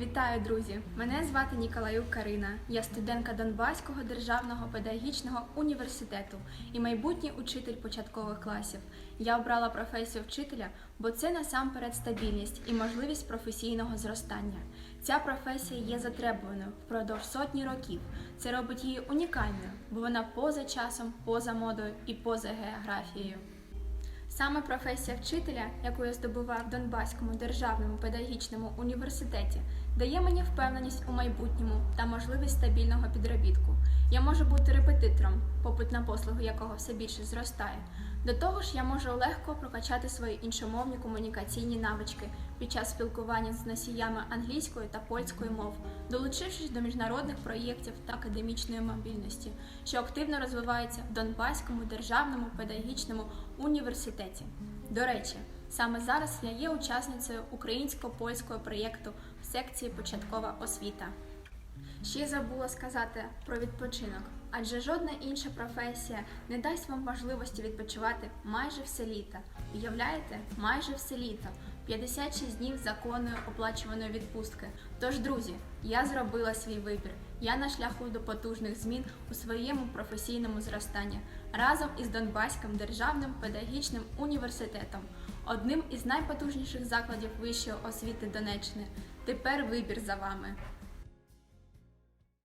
Вітаю, друзі! Мене звати Ніколаюк Карина. Я студентка Донбаського державного педагогічного університету і майбутній учитель початкових класів. Я обрала професію вчителя, бо це насамперед стабільність і можливість професійного зростання. Ця професія є затребуваною впродовж сотні років. Це робить її унікальною, бо вона поза часом, поза модою і поза географією. Саме професія вчителя, яку я здобував в Донбаському державному педагогічному університеті, дає мені впевненість у майбутньому та можливість стабільного підробітку. Я можу бути репетитором, попит на послуги якого все більше зростає. До того ж, я можу легко прокачати свої іншомовні комунікаційні навички під час спілкування з носіями англійської та польської мов, долучившись до міжнародних проєктів та академічної мобільності, що активно розвивається в Донбаському державному педагогічному університеті. До речі, саме зараз я є учасницею українсько-польського проєкту в секції Початкова освіта. Ще забула сказати про відпочинок, адже жодна інша професія не дасть вам можливості відпочивати майже все літо. Уявляєте, майже все літо. 56 днів законної оплачуваної відпустки. Тож, друзі, я зробила свій вибір. Я на шляху до потужних змін у своєму професійному зростанні разом із Донбаським державним педагогічним університетом, одним із найпотужніших закладів вищої освіти Донеччини. Тепер вибір за вами.